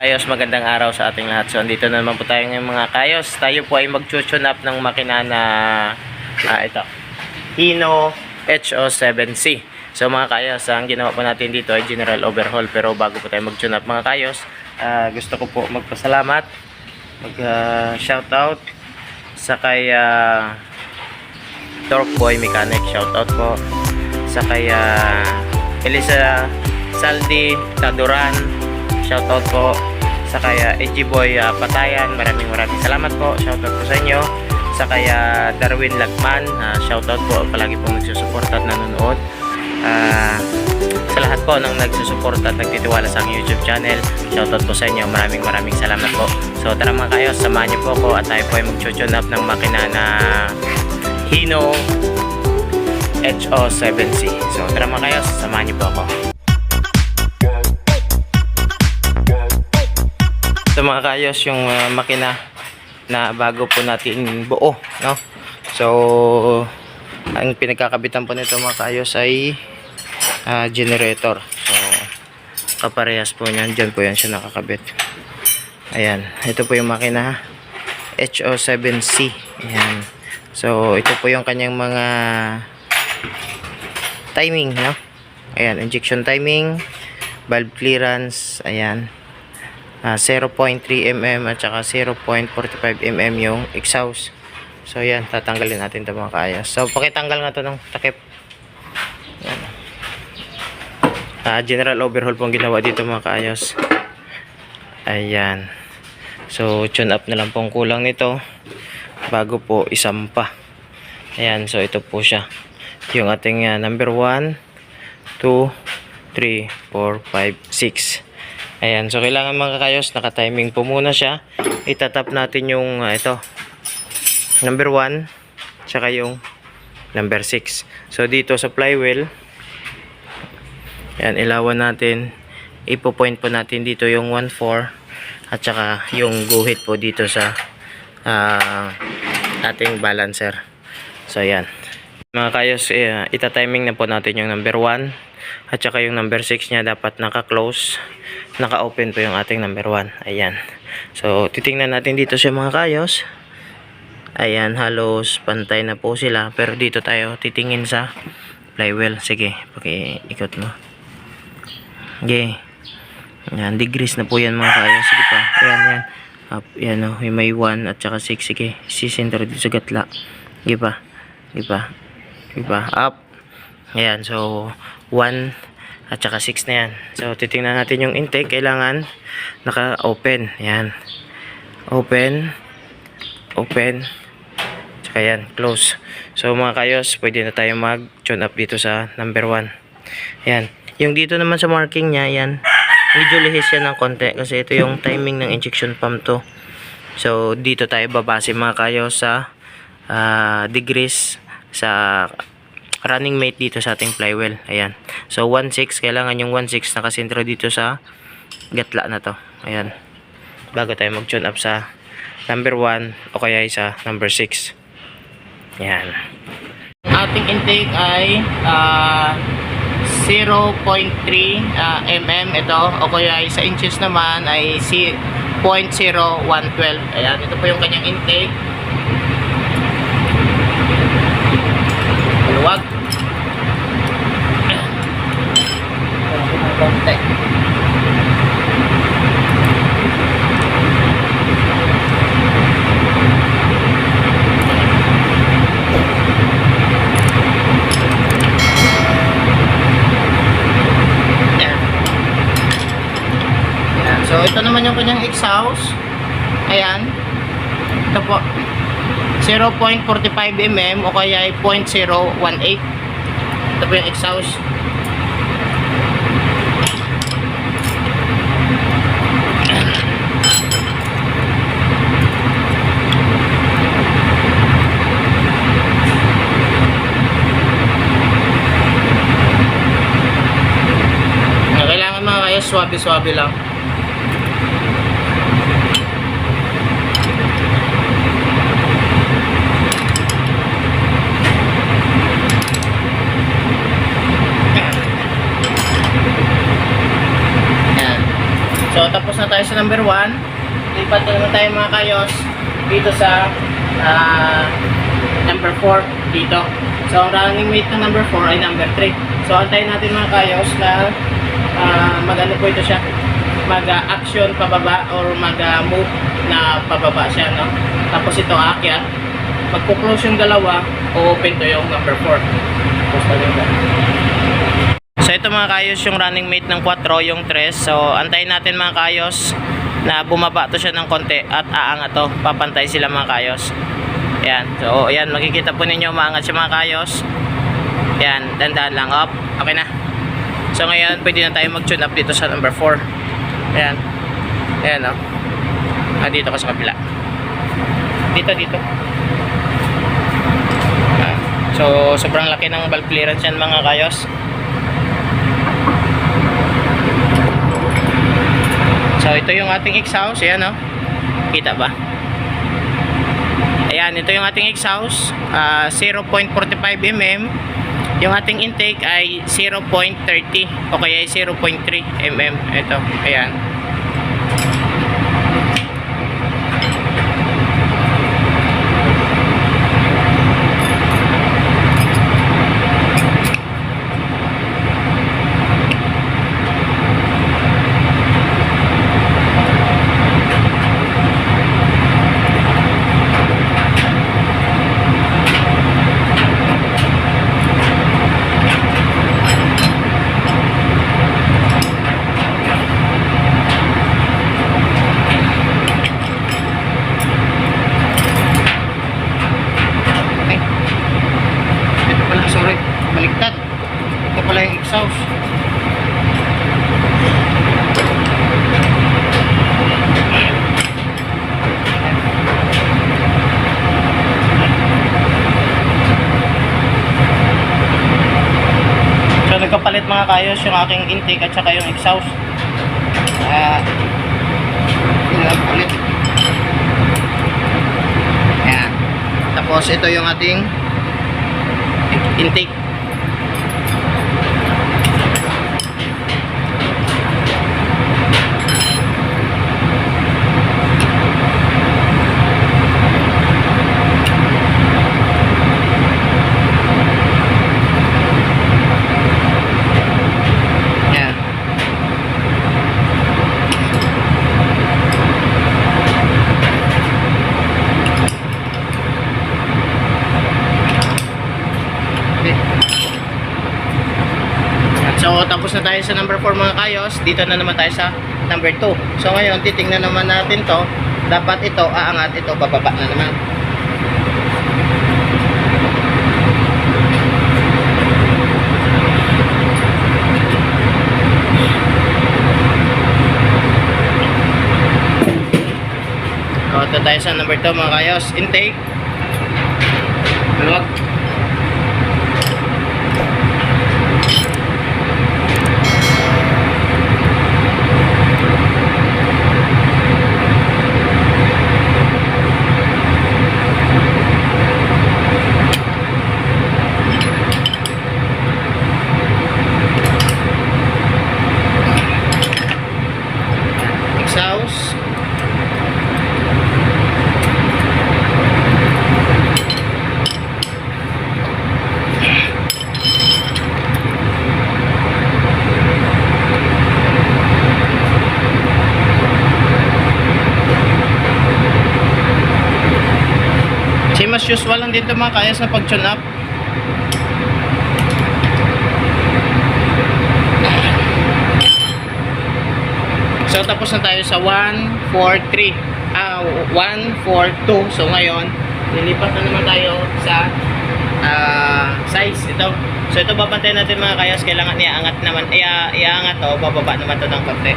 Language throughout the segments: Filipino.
Ayos, magandang araw sa ating lahat. So, andito na naman po tayo ngayon mga kayos. Tayo po ay mag-tune up ng makina na, ah, ito, Hino HO7C. So, mga kayos, ang ginawa po natin dito ay general overhaul. Pero bago po tayo mag-tune up mga kayos, ah, gusto ko po magpasalamat, mag-shoutout sa kay ah, Torque Boy Mechanic. Shoutout po sa kay ah, Elisa Saldi Taduran. Shoutout po sa kaya Edgy Boy ah, Patayan. Maraming maraming salamat po. Shoutout po sa inyo. Sa kaya Darwin Lagman. ah, shoutout po. Palagi pong nagsusuporta at nanonood. Ah, sa lahat po ng nagsusuporta at nagtitiwala sa aking YouTube channel. Shoutout po sa inyo. Maraming maraming salamat po. So tara mga kayo, samahan niyo po ako at tayo po ay mag-tune up ng makina na Hino HO7C. So tara mga kayo, samahan niyo po ako. Ito mga kayos yung uh, makina na bago po natin buo, no? So, ang pinagkakabitan po nito mga kayos ay ah, generator. So, kaparehas po niyan. Diyan po yan siya nakakabit. Ayan. Ito po yung makina HO7C. Ayan. So, ito po yung kanyang mga timing, no? Ayan, injection timing, valve clearance, ayan. Ah, 0.3 mm at saka 0.45 mm yung exhaust. So yan, tatanggalin natin ito mga kaayos. So pakitanggal nga to ng takip. Yan. Ah, general overhaul pong ginawa dito mga kaayos. Ayan. So tune up na lang pong kulang nito bago po isampa. Ayan, so ito po siya. Yung ating ah, number 1, 2, 3, 4, 5, 6. Ayan, so kailangan mga kakayos, naka-timing po muna siya. Itatap natin yung ah, ito, number 1, tsaka yung number 6. So dito sa flywheel, ayan, ilawan natin, ipo-point po natin dito yung 1, 4, at saka yung guhit po dito sa ah, ating balancer. So ayan. Mga kayos, eh, ita-timing na po natin yung number 1 at saka yung number 6 niya dapat naka-close, naka-open po yung ating number 1. Ayan. So, titingnan natin dito sa mga kayos. Ayan, halos pantay na po sila. Pero dito tayo titingin sa flywheel. Sige, paki-ikot mo. Okay. Ayan, degrees na po yan mga kayos. Sige pa. Ayan, ayan. Up, yan o. Yung may 1 at saka 6. Sige, sisentro dito sa gatla. Sige pa. Sige pa. Sige pa. Up. Ayan, so 1 at saka 6 na yan. So titingnan natin yung intake, kailangan naka-open. Ayan. Open. Open. Tsaka yan, close. So mga kayos, pwede na tayo mag-tune up dito sa number 1. Ayan. Yung dito naman sa marking niya, ayan. Medyo lihis siya ng konti kasi ito yung timing ng injection pump to. So dito tayo babase mga kayo sa ah, degrees sa running mate dito sa ating flywheel. Ayan. So 1.6 kailangan yung 1.6 nakasentro dito sa gatla na to. Ayan. Bago tayo mag-tune up sa number 1 o kaya sa number 6. Ayan. Ating intake ay ah, 0.3 ah, mm ito o kaya sa inches naman ay si 0.0112. Ayan, ito po yung kanyang intake. Ayan. So, ito naman yung kanyang exhaust. Ayan. Ito po. 0.45 mm o kaya ay 0.018 ito po yung exhaust. Kailangan mga kaya swabe-swabe lang So, tapos na tayo sa number 1. Lipat na naman tayo mga kayos dito sa ah, number 4 dito. So, ang running mate ng number 4 ay number 3. So, antayin natin mga kayos na ah, mag-ano po ito siya mag-action pababa or mag-move na pababa siya, no? Tapos ito aakyat. Magpo-close yung dalawa, o-open to yung number 4. Tapos talaga. So ito mga kayos yung running mate ng 4, yung 3. So antayin natin mga kayos na bumaba to siya ng konti at aangat to. Papantay sila mga kayos. Yan. So ayan, makikita po ninyo umaangat siya mga kayos. Yan, dandan lang up. Okay na. So ngayon, pwede na tayo mag-tune up dito sa number 4. Ayan. Ayan o. Ah, dito ka sa kabila. Dito, dito. So, sobrang laki ng valve clearance yan mga kayos. So, ito yung ating exhaust. Ayan o. Kita ba? Ayan, ito yung ating exhaust. Ah, 0.45 mm. Yung ating intake ay 0.30 o kaya ay 0.3 mm. Ito, ayan. Okay. Ito pala, sorry. Baliktad. Exhaust. So nagkapalit mga kayos yung aking intake at saka yung exhaust. Ah, uh, palit. Ayan. Tapos ito yung ating intake. Ayan. Okay. At So, tapos na tayo sa number 4 mga kayos. Dito na naman tayo sa number 2. So, ngayon, titingnan naman natin to. Dapat ito, aangat. Ito, bababa na naman. So, ito tayo sa number 2 mga kayos. Intake. Maluwag. Exhaust Same as usual lang dito mga kayas na pag-tune up So tapos na tayo sa 1, 4, 3. Ah, 1, 4, 2. So ngayon, lilipat na naman tayo sa ah, size ito. So ito babantayan natin mga kayas, kailangan iaangat naman, ia, iaangat to, bababa naman to ng konti.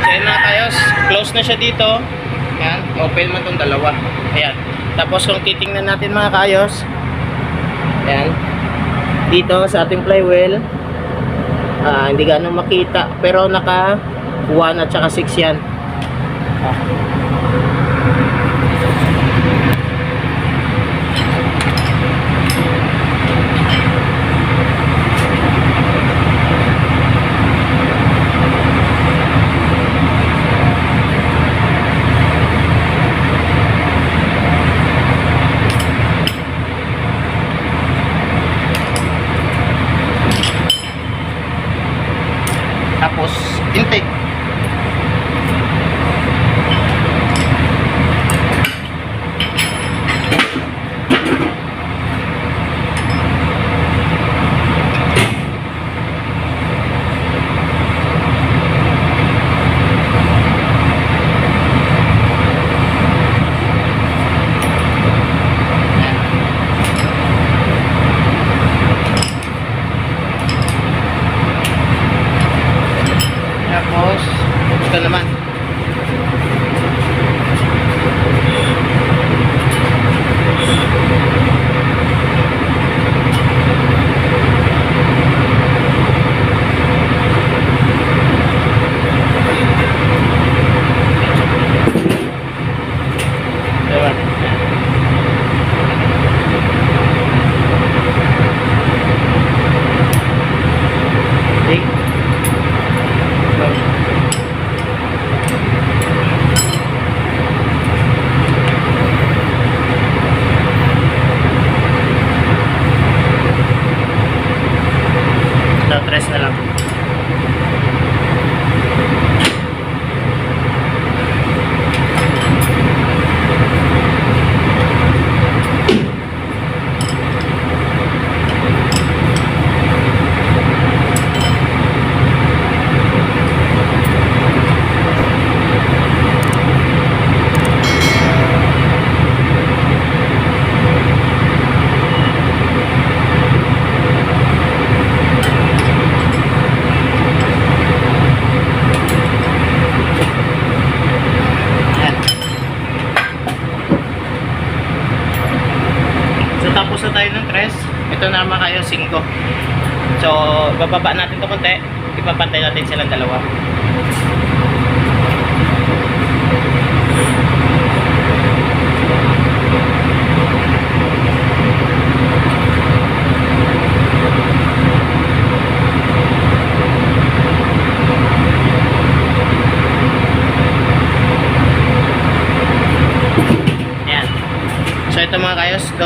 So yun mga kayos, close na siya dito. Yan, open mo itong dalawa. Ayan. Tapos kung titingnan natin mga kaayos, ayan, dito sa ating flywheel, ah, hindi ganong makita, pero naka 1 at saka 6 yan. Ah.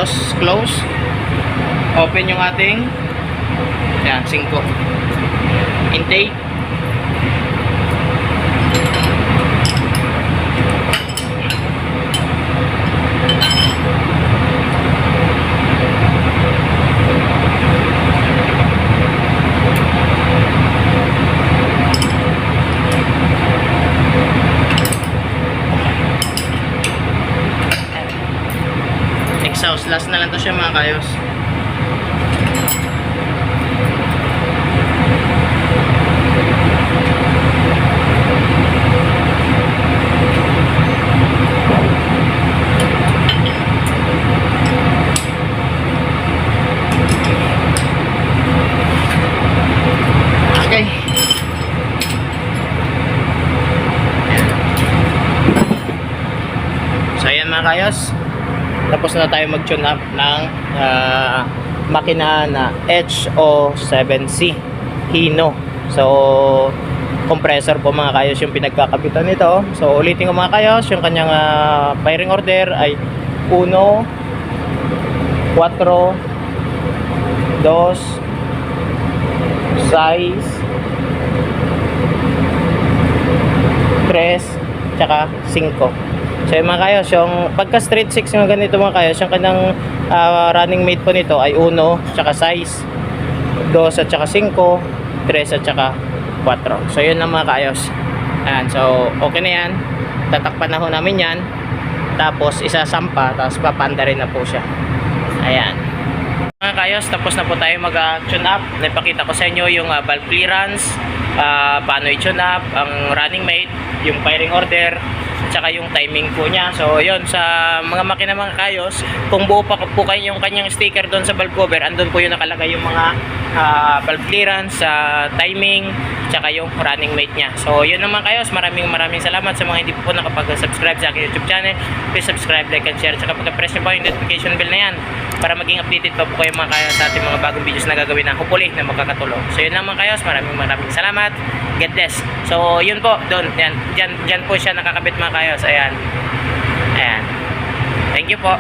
Dos close. Open yung ating yan, 5. Intake. Exhaust. Last na lang to siya mga kayos. Okay. So ayan mga kayos. Tapos na tayo mag-tune up ng ah, makina na HO7C Hino. So compressor po mga kayos yung pinagkakabitan nito. So ulitin ko mga kayos, yung kanyang ah, firing order ay 1 4 2 size 3 tsaka 5 So yung mga kayos, yung pagka straight 6 yung ganito mga kayos, yung kanang ah, running mate po nito ay 1 tsaka size 2 at tsaka 5 3 at tsaka 4 So yun ang mga kayos Ayan, so okay na yan. Tatakpan na ho namin yan. Tapos isasampa, tapos papanda rin na po siya. Ayan. Mga kayos, tapos na po tayo mag-tune up. Napakita ko sa inyo yung uh, valve clearance, ah, paano i-tune up, ang running mate, yung firing order, tsaka yung timing po niya. So, yun, sa mga makina mga kayos, kung buo pa po kayo yung kanyang sticker doon sa valve cover, andun po yung nakalagay yung mga ah, valve clearance, sa timing, tsaka yung running mate niya. So, yun naman kayos. Maraming maraming salamat sa mga hindi po po nakapag-subscribe sa aking YouTube channel. Please subscribe, like, and share. Tsaka pag-press nyo po yung notification bell na yan para maging updated pa po kayo mga kayos sa ating mga bagong videos na gagawin na hopefully na makakatulong. So, yun mga kayos. Maraming maraming salamat. God bless. So, yun po. Doon. Yan. Diyan, diyan po siya nakakabit mga kayos. Ayan. Ayan. Thank you po.